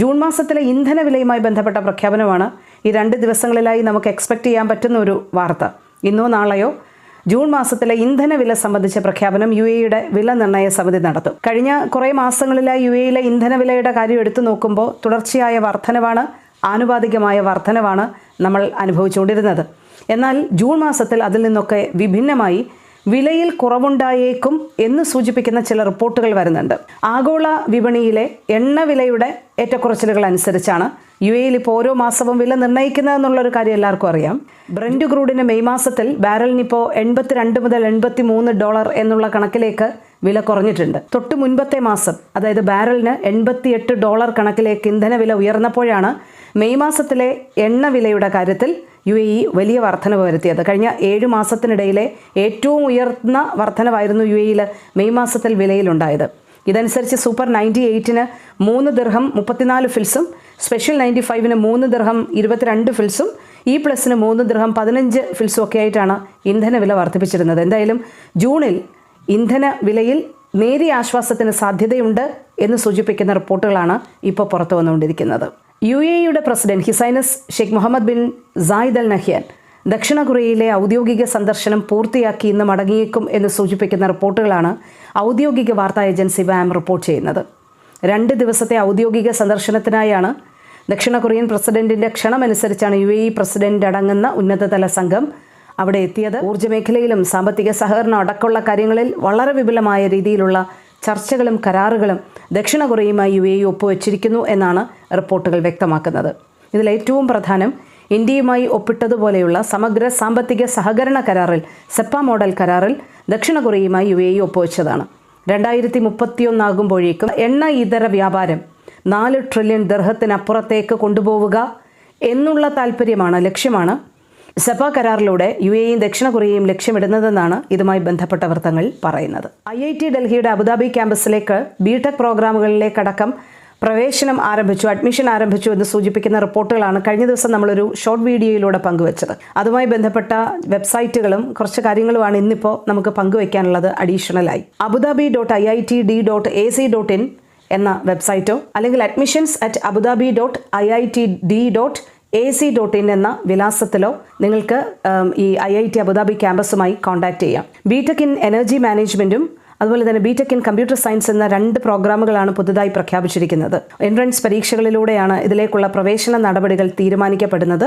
June മാസത്തിലെ ഇന്ധന വിലയുമായി ബന്ധപ്പെട്ട പ്രഖ്യാപനമാണ്. ഈ രണ്ട് ദിവസങ്ങളിലായി നമുക്ക് എക്സ്പെക്റ്റ് ചെയ്യാൻ പറ്റുന്ന ഒരു വാർത്ത. ഇന്നോ നാളെയോ ജൂൺ മാസത്തിലെ ഇന്ധന വില സംബന്ധിച്ച പ്രഖ്യാപനം യു എയുടെ വില നിർണയ സമിതി നടത്തും. കഴിഞ്ഞ കുറേ മാസങ്ങളിലായി യു എയിലെ ഇന്ധന വിലയുടെ കാര്യം എടുത്തു നോക്കുമ്പോൾ തുടർച്ചയായ വർധനവാണ് ആനുപാതികമായ വർധനവാണ് നമ്മൾ അനുഭവിച്ചുകൊണ്ടിരുന്നത്. എന്നാൽ ജൂൺ മാസത്തിൽ അതിൽ നിന്നൊക്കെ വിഭിന്നമായി വിലയിൽ കുറവുണ്ടായേക്കും എന്ന് സൂചിപ്പിക്കുന്ന ചില റിപ്പോർട്ടുകൾ വരുന്നുണ്ട്. ആഗോള വിപണിയിലെ എണ്ണ വിലയുടെ ഏറ്റക്കുറച്ചിലുകൾ അനുസരിച്ചാണ് യു എയിൽ ഇപ്പോൾ ഓരോ മാസവും വില നിർണയിക്കുന്നതെന്നുള്ളൊരു കാര്യം എല്ലാവർക്കും അറിയാം. ബ്രൻഡ് ക്രൂഡിന് മെയ് മാസത്തിൽ ബാരലിനിപ്പോൾ എൺപത്തിരണ്ട് മുതൽ എൺപത്തി മൂന്ന് ഡോളർ എന്നുള്ള കണക്കിലേക്ക് വില കുറഞ്ഞിട്ടുണ്ട്. തൊട്ട് മുൻപത്തെ മാസം അതായത് ബാരലിന് എൺപത്തിയെട്ട് ഡോളർ കണക്കിലേക്ക് ഇന്ധന വില ഉയർന്നപ്പോഴാണ് മെയ് മാസത്തിലെ എണ്ണ വിലയുടെ കാര്യത്തിൽ യു എ ഇ വലിയ വർധനവ് വരുത്തിയത്. കഴിഞ്ഞ ഏഴ് മാസത്തിനിടയിലെ ഏറ്റവും ഉയർന്ന വർധനവായിരുന്നു യു എയിൽ മെയ് മാസത്തിൽ വിലയിലുണ്ടായത്. ഇതനുസരിച്ച് സൂപ്പർ നയന്റി എയ്റ്റിന് മൂന്ന് ദിർഹം മുപ്പത്തിനാല് ഫിൽസും സ്പെഷ്യൽ നയന്റി ഫൈവിന് മൂന്ന് ദിർഹം ഇരുപത്തിരണ്ട് ഫിൽസും ഇ പ്ലസിന് മൂന്ന് ദിർഹം പതിനഞ്ച് ഫിൽസും ഒക്കെ ആയിട്ടാണ് ഇന്ധന വില വർദ്ധിപ്പിച്ചിരുന്നത്. എന്തായാലും ജൂണിൽ ഇന്ധന വിലയിൽ നേരിയ ആശ്വാസത്തിന് സാധ്യതയുണ്ട് എന്ന് സൂചിപ്പിക്കുന്ന റിപ്പോർട്ടുകളാണ് ഇപ്പോൾ പുറത്തു വന്നുകൊണ്ടിരിക്കുന്നത്. യു എ യുടെ president his highness Sheikh Mohamed bin Zayed Al Nahyan ദക്ഷിണ കൊറിയയിലെ ഔദ്യോഗിക സന്ദർശനം പൂർത്തിയാക്കി ഇന്ന് മടങ്ങിയേക്കും എന്ന് സൂചിപ്പിക്കുന്ന റിപ്പോർട്ടുകളാണ് ഔദ്യോഗിക വാർത്താ ഏജൻസി വാം റിപ്പോർട്ട് ചെയ്യുന്നത്. രണ്ട് ദിവസത്തെ ഔദ്യോഗിക സന്ദർശനത്തിനായാണ് ദക്ഷിണ കൊറിയൻ പ്രസിഡന്റിന്റെ ക്ഷണമനുസരിച്ചാണ് യു എ ഇ പ്രസിഡന്റ് അടങ്ങുന്ന ഉന്നതതല സംഘം അവിടെ എത്തിയത്. ഊർജ മേഖലയിലും സാമ്പത്തിക സഹകരണം അടക്കമുള്ള കാര്യങ്ങളിൽ വളരെ വിപുലമായ രീതിയിലുള്ള ചർച്ചകളും കരാറുകളും ദക്ഷിണ കൊറിയയുമായി യു എ ഒപ്പുവെച്ചിരിക്കുന്നു എന്നാണ് റിപ്പോർട്ടുകൾ വ്യക്തമാക്കുന്നത്. ഇതിൽ ഏറ്റവും പ്രധാനം ഇന്ത്യയുമായി ഒപ്പിട്ടതുപോലെയുള്ള സമഗ്ര സാമ്പത്തിക സഹകരണ കരാറിൽ സെപ്പ മോഡൽ കരാറിൽ ദക്ഷിണ കൊറിയയുമായി യു എ ഒപ്പുവെച്ചതാണ്. രണ്ടായിരത്തി മുപ്പത്തിയൊന്നാകുമ്പോഴേക്കും എണ്ണ ഇതര വ്യാപാരം നാല് ട്രില്യൺ ദർഹത്തിനപ്പുറത്തേക്ക് കൊണ്ടുപോവുക എന്നുള്ള താല്പര്യമാണ് ലക്ഷ്യമാണ് സെപ്പ കരാറിലൂടെ യു എയും ദക്ഷിണ കൊറിയയും ലക്ഷ്യമിടുന്നതെന്നാണ് ഇതുമായി ബന്ധപ്പെട്ട വൃത്തങ്ങൾ പറയുന്നത്. ഐ ഐ ടി ഡൽഹിയുടെ അബുദാബി ക്യാമ്പസിലേക്ക് ബിടെക് പ്രോഗ്രാമുകളിലേക്കടക്കം പ്രവേശനം ആരംഭിച്ചു അഡ്മിഷൻ ആരംഭിച്ചു എന്ന് സൂചിപ്പിക്കുന്ന റിപ്പോർട്ടുകളാണ് കഴിഞ്ഞ ദിവസം നമ്മളൊരു ഷോർട്ട് വീഡിയോയിലൂടെ പങ്കുവച്ചത്. അതുമായി ബന്ധപ്പെട്ട വെബ്സൈറ്റുകളും കുറച്ച് കാര്യങ്ങളുമാണ് ഇന്നിപ്പോൾ നമുക്ക് പങ്കുവയ്ക്കാനുള്ളത് അഡീഷണലായി. Abu Dhabi dot I I T D dot A C dot in എന്ന വെബ്സൈറ്റോ അല്ലെങ്കിൽ admissions at Abu Dhabi dot I I T D dot A C dot in എന്ന വിലാസത്തിലോ നിങ്ങൾക്ക് ഈ I I T Abu Dhabi ക്യാമ്പസുമായി contact ചെയ്യാം. BTech in energy മാനേജ്മെന്റും അതുപോലെ തന്നെ ബിടെക് ഇൻ കമ്പ്യൂട്ടർ സയൻസ് എന്ന രണ്ട് പ്രോഗ്രാമുകളാണ് പുതുതായി പ്രഖ്യാപിച്ചിരിക്കുന്നത്. എൻട്രൻസ് പരീക്ഷകളിലൂടെയാണ് ഇതിലേക്കുള്ള പ്രവേശന നടപടികൾ തീരുമാനിക്കപ്പെടുന്നത്.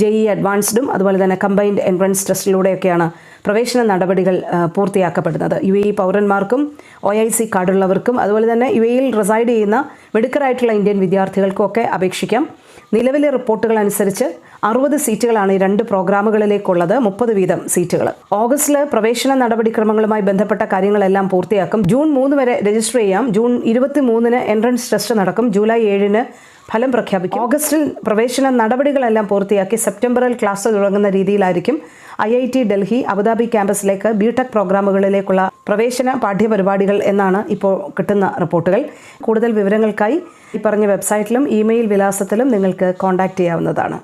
ജെ ഇ അഡ്വാൻസ്ഡും അതുപോലെ തന്നെ കമ്പൈൻഡ് എൻട്രൻസ് ടെസ്റ്റിലൂടെയൊക്കെയാണ് പ്രവേശന നടപടികൾ പൂർത്തിയാക്കപ്പെടുന്നത്. യു എ ഇ പൗരന്മാർക്കും ഒ ഐ സി കാർഡുള്ളവർക്കും അതുപോലെ തന്നെ യു എയിൽ റിസൈഡ് ചെയ്യുന്ന മിടുക്കരായിട്ടുള്ള ഇന്ത്യൻ വിദ്യാർത്ഥികൾക്കും ഒക്കെ അപേക്ഷിക്കാം. നിലവിലെ റിപ്പോർട്ടുകൾ അനുസരിച്ച് അറുപത് സീറ്റുകളാണ് ഈ രണ്ട് പ്രോഗ്രാമുകളിലേക്കുള്ളത്. മുപ്പത് വീതം സീറ്റുകൾ. ഓഗസ്റ്റിൽ പ്രവേശന നടപടിക്രമങ്ങളുമായി ബന്ധപ്പെട്ട കാര്യങ്ങളെല്ലാം പൂർത്തിയാക്കും. ജൂൺ മൂന്ന് വരെ രജിസ്റ്റർ ചെയ്യാം. ജൂൺ ഇരുപത്തി മൂന്നിന് എൻട്രൻസ് ടെസ്റ്റ് നടക്കും. ജൂലൈ ഏഴിന് ഫലം പ്രഖ്യാപിക്കും. ഓഗസ്റ്റിൽ പ്രവേശന നടപടികളെല്ലാം പൂർത്തിയാക്കി സെപ്റ്റംബറിൽ ക്ലാസ് തുടങ്ങുന്ന രീതിയിലായിരിക്കും I I T Delhi Abu Dhabi ക്യാമ്പസിലേക്ക് BTech പ്രോഗ്രാമുകളിലേക്കുള്ള പ്രവേശന പാഠ്യപരിപാടികൾ എന്നാണ് ഇപ്പോൾ കിട്ടുന്ന റിപ്പോർട്ടുകൾ. കൂടുതൽ വിവരങ്ങൾക്കായി ഈ പറഞ്ഞ വെബ്സൈറ്റിലും ഇമെയിൽ വിലാസത്തിലും നിങ്ങൾക്ക് കോൺടാക്റ്റ് ചെയ്യാവുന്നതാണ്.